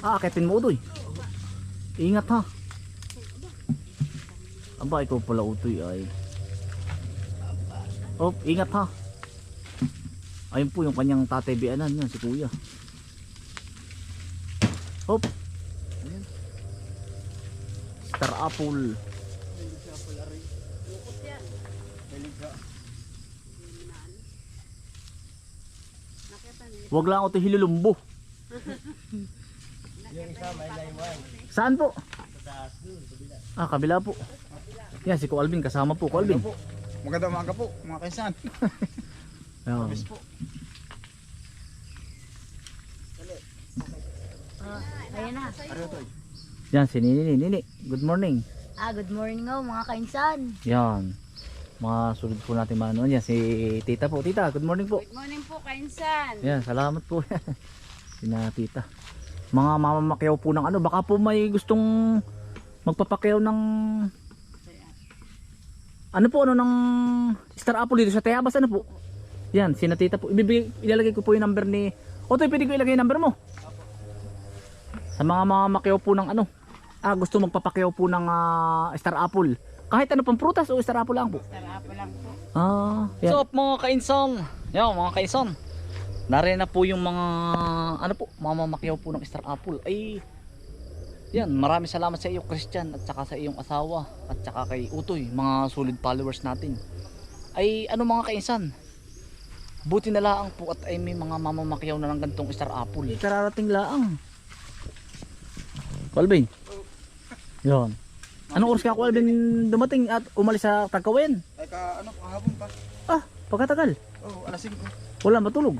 Ah, akitin mo utoy. Ingat ha. Aba, ikaw pala utoy ay. Oh, ingat ha. Ayun po yung kanyang tatay bianan yun, si kuya. Hop. Ayan. Star apple. Wag lang ako ito hilulumbo. Yung isa may laywan. Saan po? Sa taas. Ah, kabila po. Yan, si Ko Alvin kasama po. Ko Alvin. po. Magandang umaga po, mga kaisan. Ayan. Miss po. Ayan na. Ariyo to. Yan, si Nini. Nini, good morning. Ah, good morning nga mga kainsan. Yan. Mga sulod po natin mga ano. Yan, si Tita po. Tita, good morning po. Good morning po, kainsan. Yan, salamat po. Sina Tita. Mga mamamakyaw po ng ano. Baka po may gustong magpapakyaw ng... Ano po, ano ng Star Apple dito sa Tayabas, ano po? Yan, sina Tita po. Ibibigay, ilalagay ko po yung number ni... Otoy, pwede ko ilagay yung number mo. Sa mga mamamakyaw po ng ano. Ah, gusto magpapakyaw po ng ah, Star Apple. Kahit ano pang prutas o Star Apple lang po. Tarapo lang po. Ah, yan. So, mga kainson. Yan, mga kainson. Nariyan na po yung mga, ano po, mamamakyaw po ng Star Apple. Ay, yan, maraming salamat sa iyo, Christian, at saka sa iyong asawa, at saka kay Utoy, mga solid followers natin. Ay, ano mga kainsan, buti na laang po at ay may mga mamamakyaw na ng gantong Star Apple. Kararating laang. Kalbing. Yan. Anong oras ka, Kalbing, dumating at umalis sa Tagkawin? Ay ka, ano, kahapon pa. Ah, pagkatagal. Oh, alas 5. Wala matulog.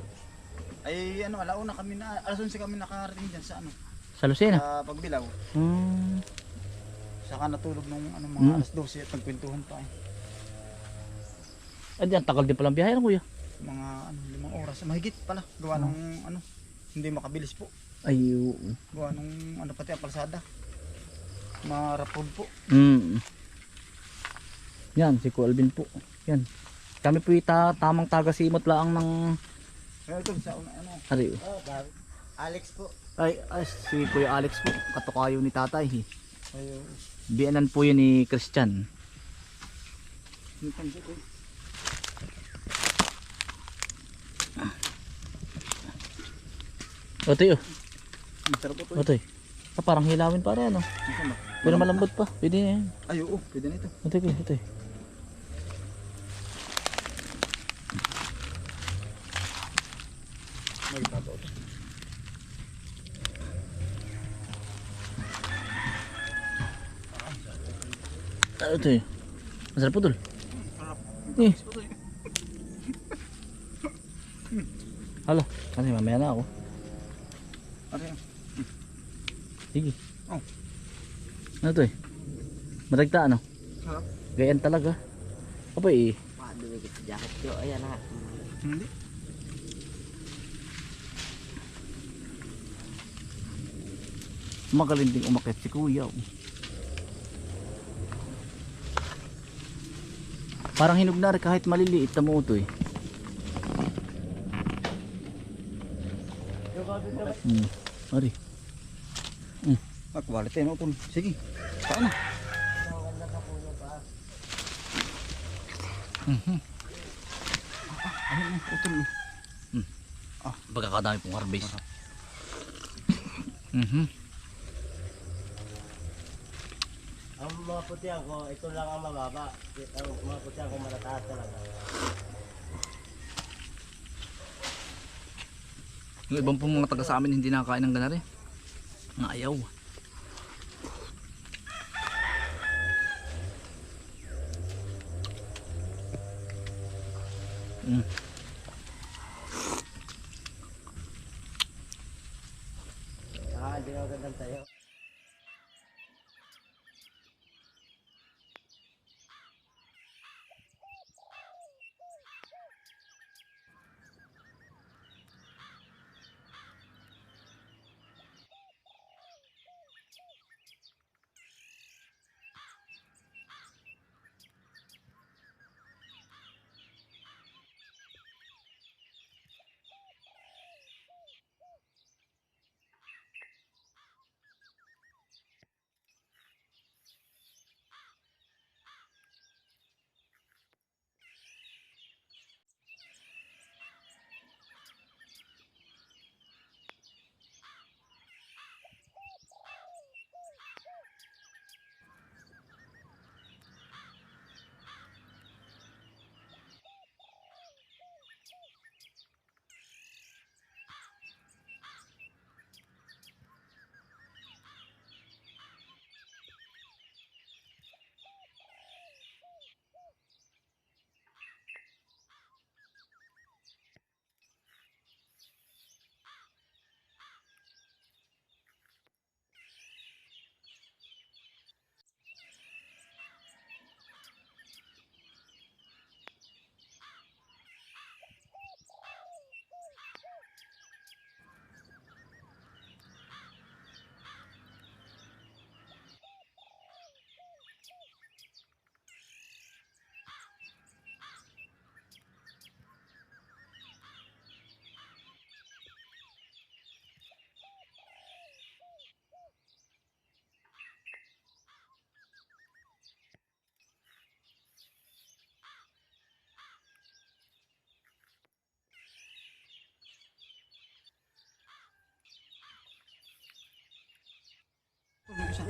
Ay, ano, alauna kami na, alas 11 kami nakarating dyan sa ano, Sa Lucena. sa pagbilaw. Hmm. Saka natulog nung ano, mga Mm. alas 12 at nagkwentuhan pa eh. Ay, diyan, tagal din palang biyahe ng kuya. Mga ano, limang oras. Mahigit pala. Gawa nung ano, hindi makabilis po. Ay, oo. Gawa nung ano pati ang. Marapod po. Mm. Yan, si Kuya Alvin po. Yan. Kami po ita, tamang taga-simot lang ng Ari. Oh, David. Alex po. Ay, ay, si Kuya Alex po. Katukayo ni tatay. eh. ay, oh, Biyanan po yun ni Christian. Otoy, oh. Otoy. Ah, parang hilawin pa rin, ano. Ano? Pero malambot pa. Pwede na yan. Ay, oo, pwede na ito. Otoy, otoy. May ito. Ah, Otoy. Masarap po, tol. Sarap. Eh. Ito to eh. Hala, kasi mamaya na ako. Ano yan? Sige. Oh. Ano to eh? Maragta ano? Sarap. Gayan talaga. Apa eh? Paano may kita jacket ko? Ayan na. Hindi. Magaling ding umakit si kuya. Parang hinog na rin kahit maliliit na mo ito eh. Hmm. Ari. Ah, quality no po. Sige. Saan na? Ah, ayun, oh, utol. oh. Pagkakadami pong harvest. Mhm. Ang mga puti ako, ito lang ang mababa. Ang mga puti ako matataas talaga. Yung ibang pong mga taga sa amin hindi nakakain ng ganari. Nga ayaw. Mm. Ah, hindi ako gandang tayo.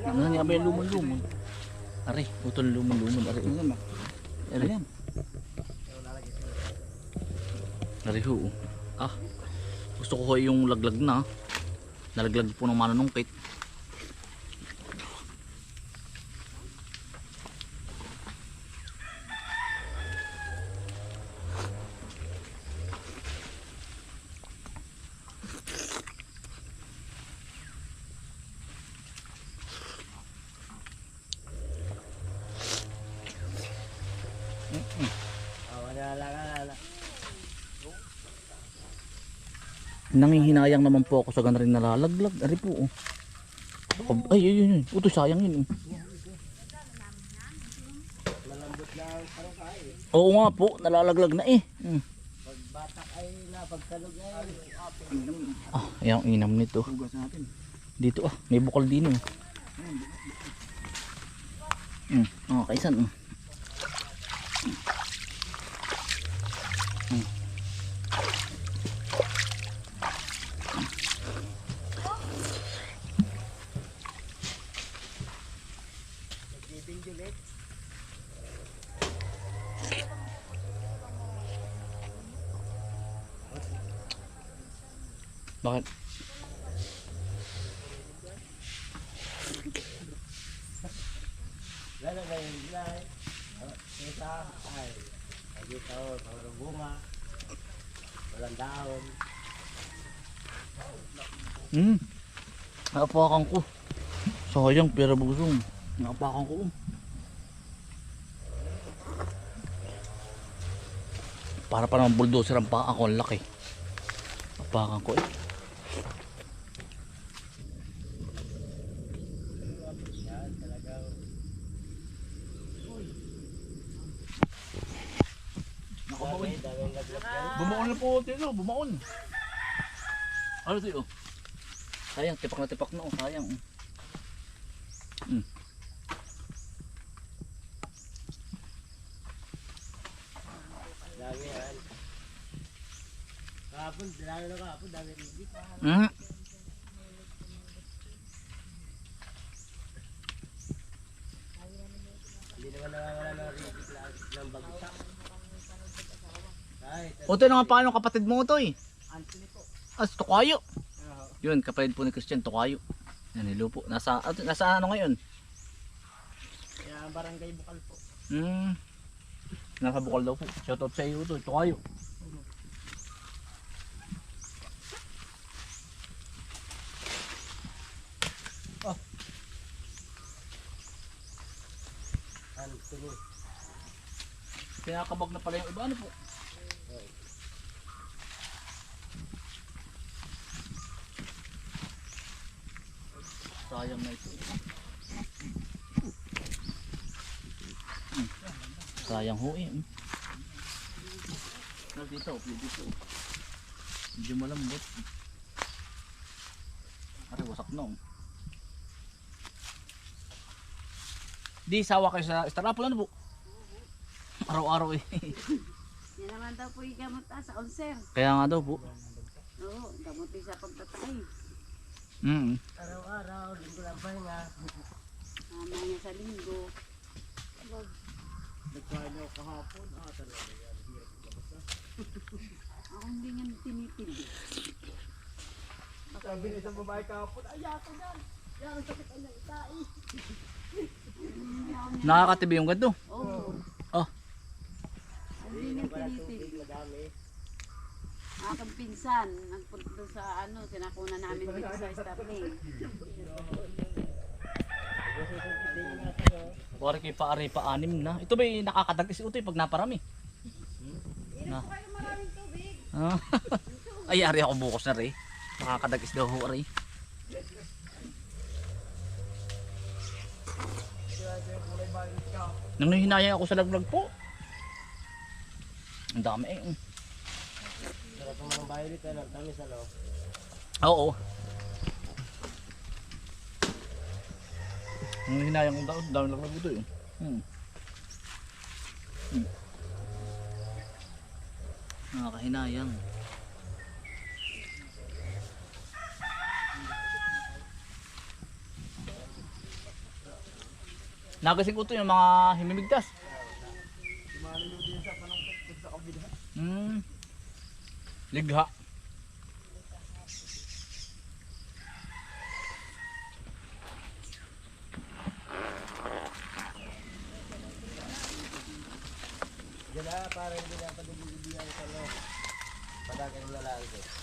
Ano niya ba yung lumon-lumon? Ari, utol lumon-lumon. Ari, Ano ba? ari. Ari ho. Ah, gusto ko ho yung laglag na. Nalaglag po ng mananungkit. Oh, wala lang, wala lang. Nangihinayang naman po ako sa ganarin nalalaglag. Ari po. Oh. Ay, ay, ay, ay. Uto, sayang yun. Oh. Oo nga po, nalalaglag na eh. Hmm. Pag batak ay na, pagkalog ay. Ah, yung inam nito. Dito ah, may bukal din eh. Hmm, oh, kaisan. Oh. Lalo na yung gulay. Oh, Kita ay. Ay dito, pang bunga. Walang dahon. Hmm. Naapakan ko. Sayang, pera busong. Naapakan ko. Para pa naman bulldozer ang paa ko, ang laki. Naapakan ko eh. Dami, daming laglag yan. Bumaon na po, Tito. Bumaon. Ano ito? Sayang, tipak na tipak na. Oh. Sayang. Hmm. Dami yan. Kahapon, lalo na kahapon, dami ribit. Hmm. Hindi naman nawawala ng lang ng bagsak. Ay, Oto na nga paano kapatid mo ito eh. Ah, si Tukayo. Yun, kapatid po ni Christian, Tukayo. Yan, hello po. Nasa, ah, nasa ano ngayon? Kaya barangay bukal po. Hmm. Nasa bukal daw po. Shoutout sa iyo ito, Tukayo. Anthony. Kinakabag na pala yung iba. Ano po? Sayang na ito. Hmm. Sayang ho eh. hmm. Ah, dito, dito. Medyo malambot. Ari, wasak na oh. Di, sawa kayo sa Star Apple ano po? Araw-araw eh. Yan naman daw po yung gamot ah, sa ulcer. Kaya nga daw po. Oo, gamot din sa pagtatay. Mm. Araw-araw, linggo lang pa nga. Mama niya sa linggo. Nagkain ako kahapon. Ah, talaga yan. Ako hindi nga tinitindi. Sabi ni isang babae kahapon, ay ako dyan. Yan ang sakit ang itai. Nakakatibi yung ganito. Oo. Hindi tinitindi. Tubig madami. Aking pinsan, nagpunta sa ano, sinakuna namin dito sa Starling. Wari kay paari pa anim na. Ito ba yung nakakadagis ito pag naparami? Na. Ay, ari ako bukas na rin. Nakakadagis daw ho ari. Nangihinayang ako sa laglag po. Ang dami eh. Sarap ang mga violet, ano, tamis ano. Oo. Nangihinayang ko daw. Ang dami laglag ito eh. Hmm. Hmm. Nakakahinayang. Nagasing ko to yung mga himimigtas. Hmm. Ligha. Diyan na, para hindi na pag-ibigyan sa lo. Padagang lalaki ko.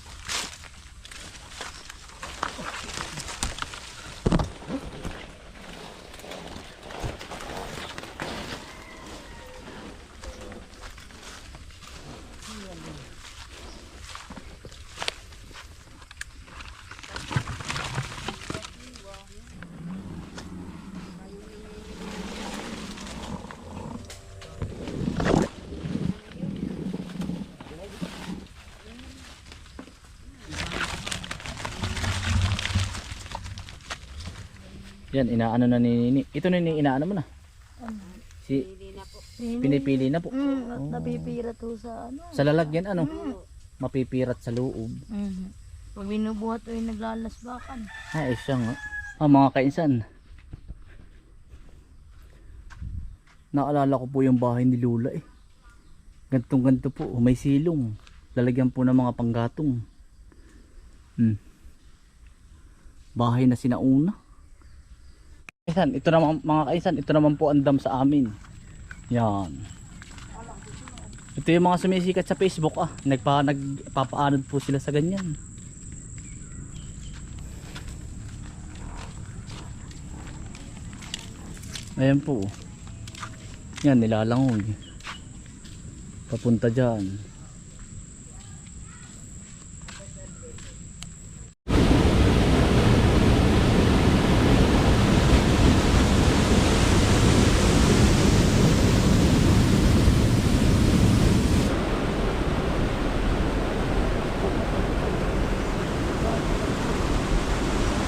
Yan, inaano na ni Nini. Ito na ni inaano mo na. Si Hindi na po. pinipili na po. Mm, at napipira to sa ano. Sa lalagyan ano? Mapipirat sa loob. Mm. Pag binubuhat yung naglalasbakan. Ay, siya nga. Ah, mga kainsan. Naalala ko po yung bahay ni Lula eh. Gantong ganto po, may silong. Lalagyan po ng mga panggatong. Hmm. Bahay na sinauna. Kaisan, ito naman mga kaisan, ito naman po ang dam sa amin. Yan. Ito yung mga sumisikat sa Facebook ah. Nagpa, nagpapaanod po sila sa ganyan. Ayan po. Yan, nilalangoy. Papunta dyan.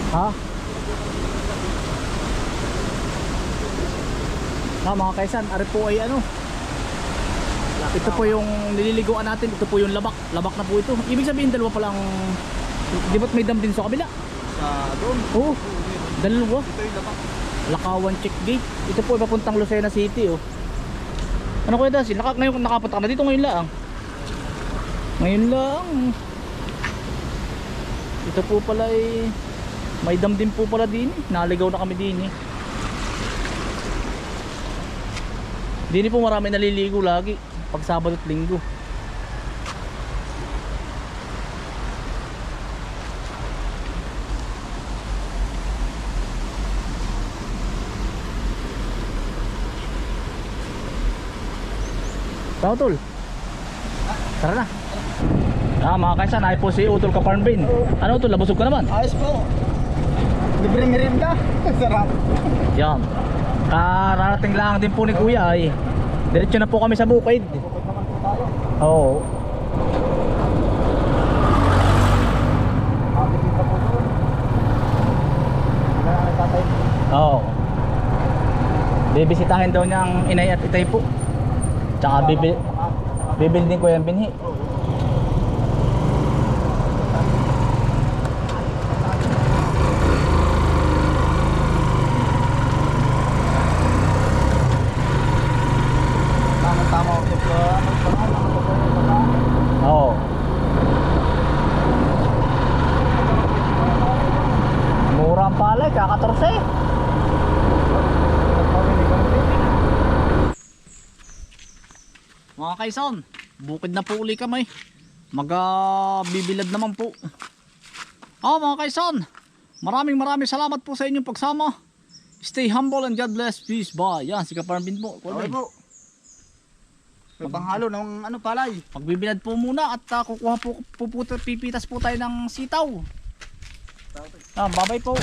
Ha? Ha mga kaisan, ari po ay ano? Ito po yung nililiguan natin, ito po yung labak. Labak na po ito, ibig sabihin dalawa palang Di ba't may dam din sa kabila? Sa doon. Oo, dalawa. Ito yung labak. Lakawan check gate. Ito po ay papuntang Lucena City oh. Ano kuya Dasi, Naka, ngayon nakapunta ka na dito ngayon lang. Ngayon lang. Ito po pala ay May dam din po pala din eh. Naligaw na kami din eh Dini po marami naliligo lagi pag Sabado at Linggo. Tao tol. Tara na. Ah, mga kaisan, ay po si Utol Kaparnbin. Ano to, labusog ka naman. Ayos po. Libre merienda. Sarap. Yan. Kararating lang din po ni Kuya ay. Diretso na po kami sa bukid. Oo. Tatay. Oo. Bibisitahin daw niya ang inay at itay po. Tsaka bibil bibil din ko yung binhi ako sa ano pa nga lang ako sa Oo. Mura ang palay, kakatorse. Kaison, bukid na po uli kami. Magabibilad naman po. Oh mga kaison, maraming maraming salamat po sa inyong pagsama. Stay humble and God bless. Peace. Bye. Yan, si Kaparambin po. Okay po. May panghalo ng ano palay. Magbibilad po muna at uh, kukuha po, po, po, pipitas po tayo ng sitaw. Ah, bye-bye po.